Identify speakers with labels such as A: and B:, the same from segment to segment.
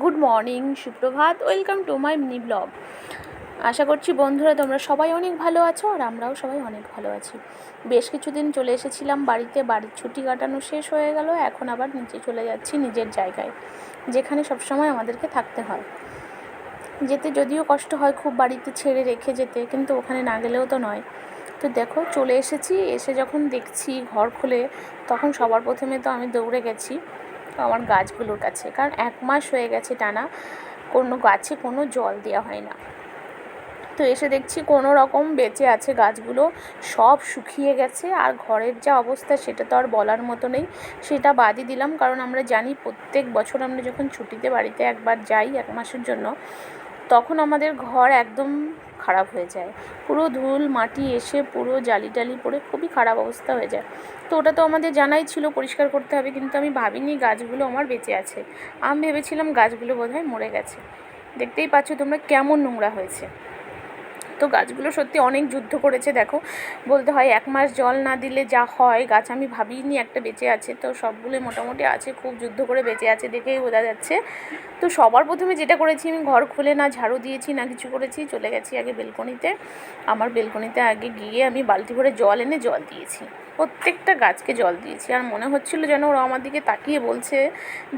A: Good morning, সুপ্রভাত, welcome to my mini blog. আশা করছি বন্ধুরা তোমরা সবাই অনেক ভালো আছো আর আমরাও সবাই অনেক ভালো আছি। বেশ কিছুদিন চলে এসেছিলাম বাড়িতে, বাড়ির ছুটি কাটানো শেষ হয়ে গেল, এখন আবার নিচে চলে যাচ্ছি নিজের জায়গায়, যেখানে সবসময় আমাদেরকে থাকতে হয়। যেতে যদিও কষ্ট হয় খুব বাড়িতে ছেড়ে রেখে যেতে, কিন্তু ওখানে না গেলেও তো নয়। তো দেখো, চলে এসেছি, এসে যখন দেখছি ঘর খুলে, তখন সবার প্রথমে তো আমি দৌড়ে গেছি। আমার গাছগুলোর কাছে। কারণ এক মাস হয়ে গেছে টানা, কোনো গাছে কোনো জল দেওয়া হয় না। তো এসে দেখছি কোনো রকম বেঁচে আছে গাছগুলো, সব শুকিয়ে গেছে। আর ঘরের যা অবস্থা সেটা তো আর বলার মতো নেই। সেটা বাদই দিলাম, কারণ আমরা জানি প্রত্যেক বছর আমরা যখন ছুটিতে বাড়িতে একবার যাই এক মাসের জন্য, তখন আমাদের ঘর একদম খারাপ হয়ে যায়। পুরো ধুল, মাটি এসে পুরো জালি টালি পড়ে খুবই খারাপ অবস্থা হয়ে যায়। তো ওটা তো আমাদের জানাই ছিল, পরিষ্কার করতে হবে, কিন্তু আমি ভাবিনি গাছগুলো আমার বেঁচে আছে। আমি ভেবেছিলাম গাছগুলো বোধহয় মরে গেছে। দেখতেই পাচ্ছ তোমরা কেমন নোংরা হয়েছে। তো গাছগুলো সত্যি অনেক যুদ্ধ করেছে, দেখো। বলতে হয় এক মাস জল না দিলে যা হয়, গাছ আমি ভাবিনি একটা বেঁচে আছে। তো সবগুলোই মোটামুটি আছে, খুব যুদ্ধ করে বেঁচে আছে দেখেই বোঝা যাচ্ছে। তো সবার প্রথমে যেটা করেছি, আমি ঘর খুলে না ঝাড়ু দিয়েছি না কিছু করেছি, চলে গেছি আগে বেলকনিতে। আমার বেলকনিতে আগে গিয়ে আমি বালতি ভরে জল এনে জল দিয়েছি। প্রত্যেকটা গাছকে জল দিয়েছি। আর মনে হচ্ছিল যেন ওরা আমার দিকে তাকিয়ে বলছে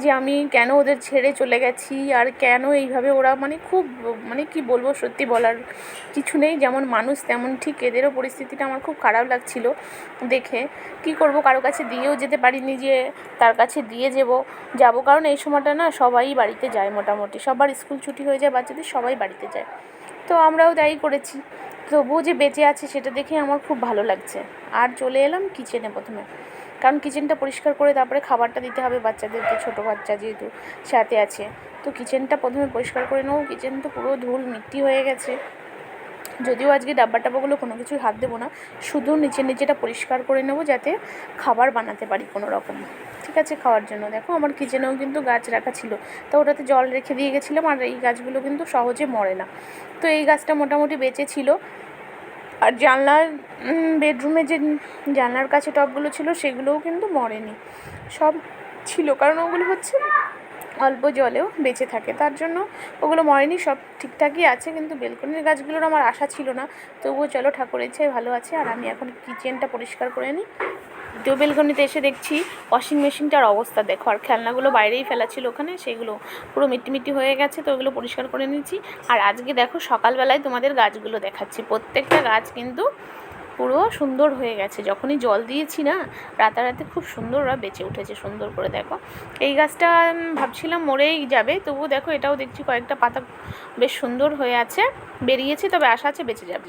A: যে আমি কেন ওদের ছেড়ে চলে গেছি, আর কেন এইভাবে ওরা মানে খুব মানে কি বলব সত্যি বলার কিছু নেই, যেমন মানুষ তেমন ঠিক এদেরও পরিস্থিতিটা আমার খুব খারাপ লাগছিল দেখে। কি করব, কারও কাছে দিয়েও যেতে পারিনি যে তার কাছে দিয়ে যাব, যাব। কারণ এই সময়টা না সবাই বাড়িতে যায় মোটামুটি। সবার স্কুল ছুটি হয়ে যায়, বাচ্চাদের সবাই বাড়িতে যায়। তো আমরাও তাই করেছি। তবুও যে বেঁচে আছে সেটা দেখে আমার খুব ভালো লাগছে। আর চলে এলাম কিচেনে প্রথমে। কারণ কিচেনটা পরিষ্কার করে তারপরে খাবারটা দিতে হবে বাচ্চাদেরকে, ছোটো বাচ্চা যেহেতু সাথে আছে। তো কিচেনটা প্রথমে পরিষ্কার করে নেব। কিচেন তো পুরো ধুল, মিট্টি হয়ে গেছে। যদিও আজকে ডাব্বা টাব্বাগুলো কোনো কিছুই হাত দেবো না, শুধু নিচে নিচেটা পরিষ্কার করে নেব যাতে খাবার বানাতে পারি কোনো রকম। ঠিক আছে, খাওয়ার জন্য। দেখো, আমার কিচেনেও কিন্তু গাছ রাখা ছিল, তো ওটাতে জল রেখে দিয়ে গেছিলাম, আর এই গাছগুলো কিন্তু সহজে মরে না। তো এই গাছটা মোটামুটি বেঁচে ছিল। আর জানলার বেডরুমে যে জানলার কাছে টবগুলো ছিল, সেগুলোও কিন্তু মরেনি। সব ছিল, কারণ ওগুলো হচ্ছে অল্প জলেও বেঁচে থাকে। তার জন্য ওগুলো মরেনি, সব ঠিকঠাকই আছে, কিন্তু বেলকনির গাছগুলোর আমার আশা ছিল না। তবুও চলো ঠাকুর ইচ্ছায় ভালো আছে, আর আমি এখন কিচেনটা পরিষ্কার করে নিই। দ্বিতীয় বেলকনিতে এসে দেখছি ওয়াশিং মেশিনটার অবস্থা, দেখো। আর খেলনাগুলো বাইরেই ফেলা ছিল ওখানে, সেগুলো পুরো মিট্টি মিট্টি হয়ে গেছে, তো ওগুলো পরিষ্কার করে নিয়েছি। আর আজকে দেখো সকালবেলায় তোমাদের গাছগুলো দেখাচ্ছি। প্রত্যেকটা গাছ কিন্তু পুরো সুন্দর হয়ে গেছে। যখনই জল দিয়েছি না, রাতারাতি খুব সুন্দর ওরা বেঁচে উঠেছে সুন্দর করে, দেখো। এই গাছটা ভাবছিলাম মরেই যাবে, তবুও দেখো এটাও দেখছি কয়েকটা পাতা বেশ সুন্দর হয়ে আছে। বেরিয়েছে, তবে আশা আছে বেঁচে যাবে।